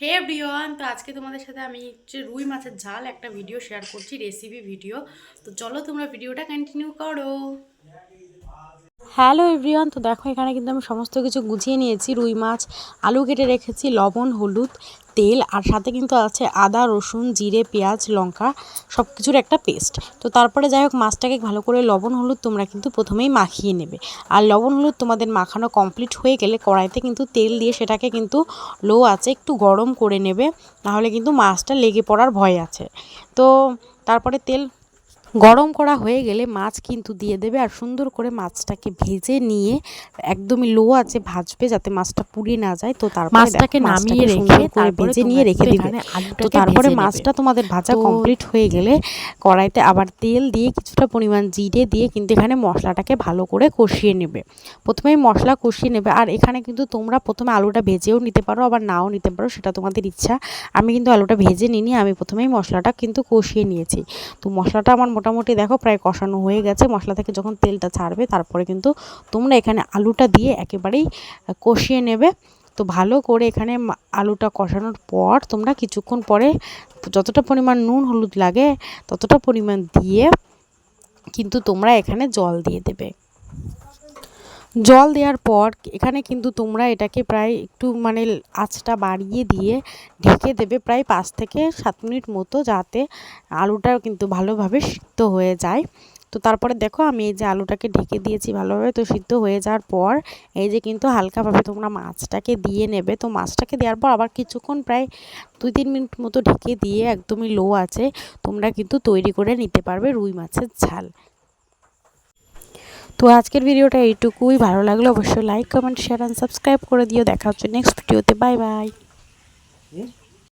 হে everyone, তো আজকে তোমাদের সাথে আমি হচ্ছে রুই মাছের ঝাল একটা ভিডিও শেয়ার করছি রেসিপি ভিডিও তো চলো তোমরা ভিডিওটা কন্টিনিউ করো। হ্যালো এভরিওয়ান তো দেখো এখানে কিন্তু আমি সমস্ত কিছু গুছিয়ে নিয়েছি, রুই মাছ, আলু কেটে রেখেছি, লবণ, হলুদ তেল, আর সাথে কিন্তু আছে আদা, রসুন, জিরে, পেঁয়াজ, লঙ্কা সব কিছুর একটা পেস্ট তো তারপরে যাই হোক, মাছটাকে ভালো করে লবণ, হলুদ তোমরা কিন্তু প্রথমেই মাখিয়ে নেবে। আর লবণ, হলুদ তোমাদের মাখানো কমপ্লিট হয়ে গেলে কড়াইতে কিন্তু তেল দিয়ে সেটাকে কিন্তু লো আছে, একটু গরম করে নেবে। নাহলে কিন্তু মাছটা লেগে পড়ার ভয় আছে। তো তারপরে তেল গরম করা হয়ে গেলে মাছ কিন্তু দিয়ে দেবে আর সুন্দর করে মাছটাকে ভেজে নিয়ে একদমই লো আছে ভাজবে যাতে মাছটা পুড়ে না যায়। তো তারপরে মাছটাকে নামিয়ে রেখে করে তারপরে ভেজে নিয়ে রেখে দিবে। তো তারপরে মাছটা তোমাদের ভাজা কমপ্লিট হয়ে গেলে কড়াইতে আবার তেল দিয়ে কিছুটা পরিমাণ জিরে দিয়ে কিন্তু এখানে মশলাটাকে ভালো করে কষিয়ে নেবে। প্রথমেই মশলা কষিয়ে নেবে আর এখানে কিন্তু তোমরা প্রথমে আলুটা ভেজেও নিতে পারো আবার নাও নিতে পারো সেটা তোমাদের ইচ্ছা। আমি কিন্তু আলুটা ভেজে নিইনি আমি প্রথমেই মশলাটা কিন্তু কষিয়ে নিয়েছি। তো মশলাটা আমার মোটামুটি দেখো প্রায় কষানো হয়ে গেছে। মশলা থেকে যখন তেলটা ছাড়বে, তারপরে কিন্তু তোমরা এখানে আলুটা দিয়ে একেবারেই কষিয়ে নেবে। তো ভালো করে এখানে আলুটা কষানোর পর তোমরা কিছুক্ষণ পরে যতটা পরিমাণ নুন, হলুদ লাগে, ততটা পরিমাণ দিয়ে কিন্তু তোমরা এখানে জল দিয়ে দেবে। জল দেওয়ার পর এখানে কিন্তু তোমরা এটাকে প্রায় একটু মানে আঁচটা বাড়িয়ে দিয়ে ঢেকে দেবে প্রায় পাঁচ থেকে সাত মিনিট মতো যাতে আলুটা কিন্তু ভালোভাবে সিদ্ধ হয়ে যায়। তো তারপরে দেখো আমি এই যে আলুটাকে ঢেকে দিয়েছি ভালোভাবে, তো সিদ্ধ হয়ে যাওয়ার পর এই যে কিন্তু হালকাভাবে তোমরা মাছটাকে দিয়ে নেবে। তো মাছটাকে দেওয়ার পর আবার কিছুক্ষণ প্রায় দুই তিন মিনিট মতো ঢেকে দিয়ে একদমই লো আছে, তোমরা কিন্তু তৈরি করে নিতে পারবে রুই মাছের ঝাল। তো আজকের ভিডিওটা এইটুকুই। ভালো লাগলে অবশ্যই like comment share and subscribe করে দিও। দেখা হচ্ছে নেক্সট ভিডিওতে। Bye bye